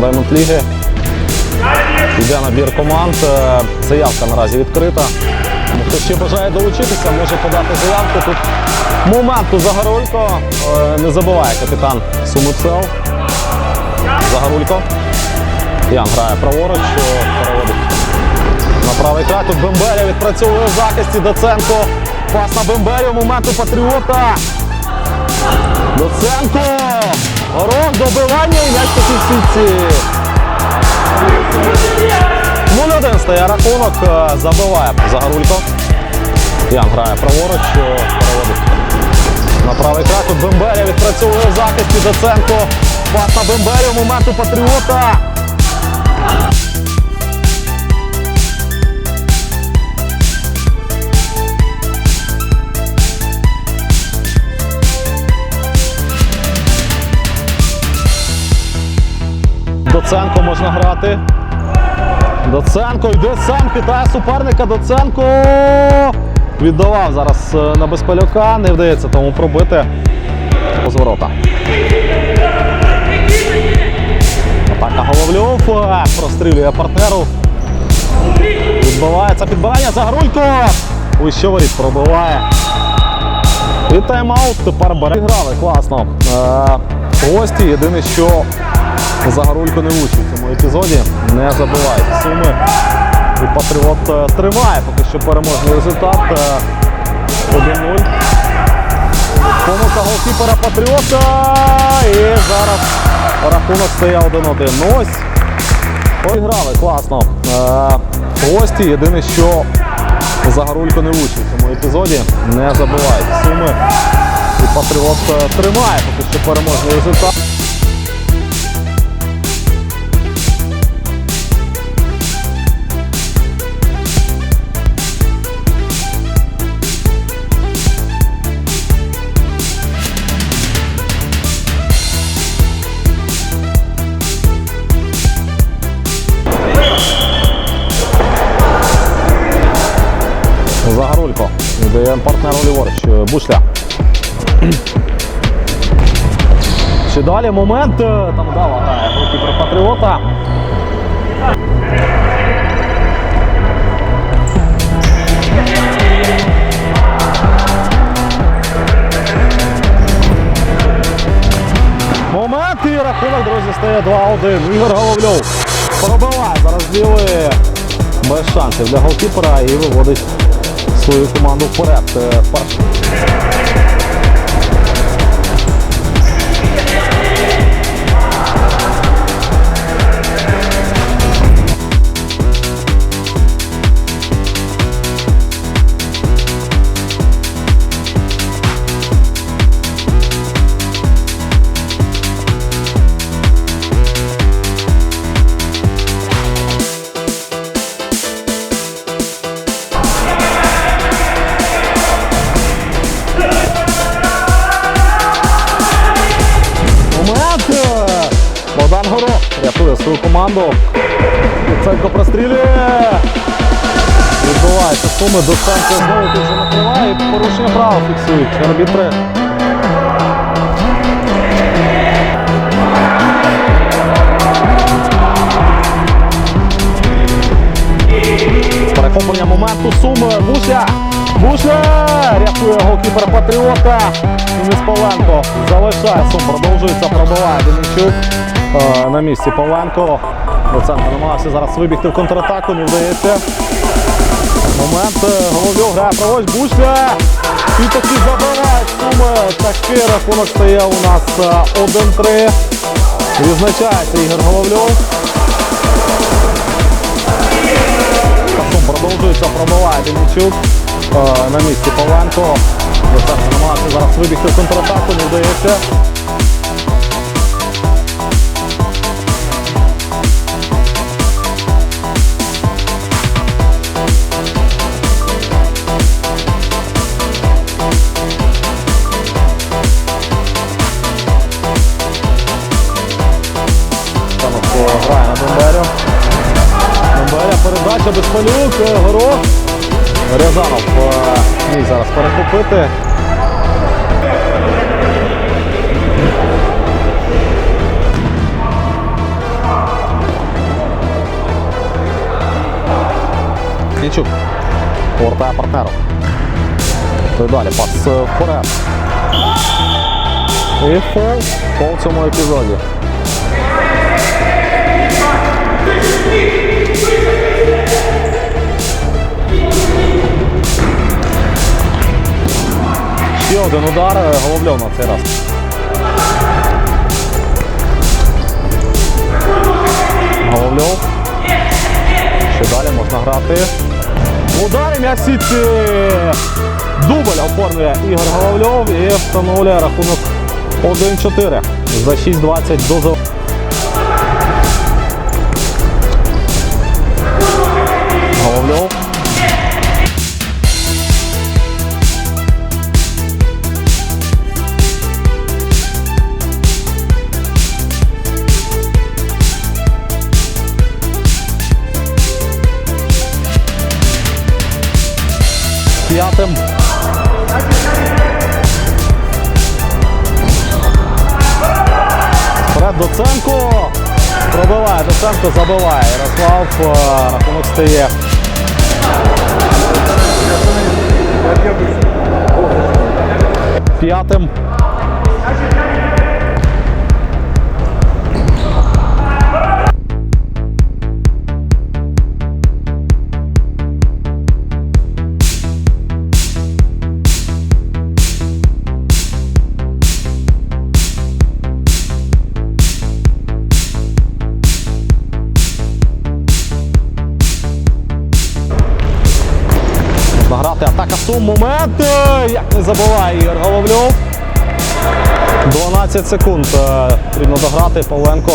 Даймонд Ліги. Йде набір команд. Е, Заявка наразі відкрита. Хто ще бажає долучитися, може подати заявку. Тут момент у Загорулько. Е, Не забуває капітан Сумицел. Загорулько. Ян грає праворуч, переводить на правий край. Тут Бемберя відпрацьовує в захисті. Доценко. Пас на Бемберю. Момент у Патріота. Доценко! Горох, добивання і м'яч по сітці. 0-1 стає рахунок, е, забиває Загорулько. Ян грає праворуч, переводить на правий край. Тут Бемберя відпрацьовує в захисті. Доценко. Пас на Бемберю, момент у Патріота. Доценко можна грати. Доценко йде сам, хитає суперника. Доценко віддавав зараз е, на безпальока. Не вдається тому пробити позворота. Атака Головльов е, прострілює партнеру. Відбивається підбирання Загрулько. Вище воріт пробиває. І тайм-аут тепер бере. Грали класно. Е, гості. Єдине, що Загорулько не влучив в цьому епізоді. Не забувають суми. І Патріот е, тримає поки що переможний результат. Е, 1-0. Помилка голкіпера Патріота. І зараз рахунок стає 1-1. Ну ось. Обіграли класно. Е, гості. Єдине, що Загорулько не влучив в цьому епізоді. Не забувають суми. І Патріот е, тримає поки що переможний результат. Загорулько. Віддає партнеру ліворуч. е, Бушля. Ще далі момент. е, Там дава голкіпер Патріота. Момент і рахунок, друзі, стає 2-1. Ігор Головльов пробиває зараз лівий без шансів для голкіпера і виводить свою команду вперед. Е, Перший. Команду. Луценко прострілює. Відбувається суми. Доценко знову тут же накриває. і Порушення права фіксують арбітри. Перехоплення моменту суми. Бусля. Бусля! Рятує голкіпер Патріота. Денис Павленко залишає сум. Продовжується, пробиває Демінчук. Е, На місці Павленко. Доценко намагався зараз вибігти в контратаку, не вдається. Момент. е, Головльов грає праворуч. Бусля. І таки забирають суми. Такий рахунок стає у нас е, 1-3. Відзначається Ігор Головльов. Продовжується, пробиває Демічук. Е, На місці Павленко. Доценко намагався зараз вибігти в контратаку, не вдається. Е, горох. Рязанов е, міг зараз перехопити. Нічук повертає партнеру. І далі пас е, вперед. І фол. В цьому епізоді. Ще один удар е, Головльов на цей раз. Головльов. Ще далі можна грати. Удар м'яч сітки. Дубль оформлює Ігор Головльов і встановлює рахунок 1-4 за 6-20 до Вперед Доценко. Пробиває Доценко, забиває. Ярослав е, рахунок стає. П'ятим. Можна грати атака сум. Момент. Як не забуває Ігор Головльов. 12 секунд. е, Потрібно дограти Павленко.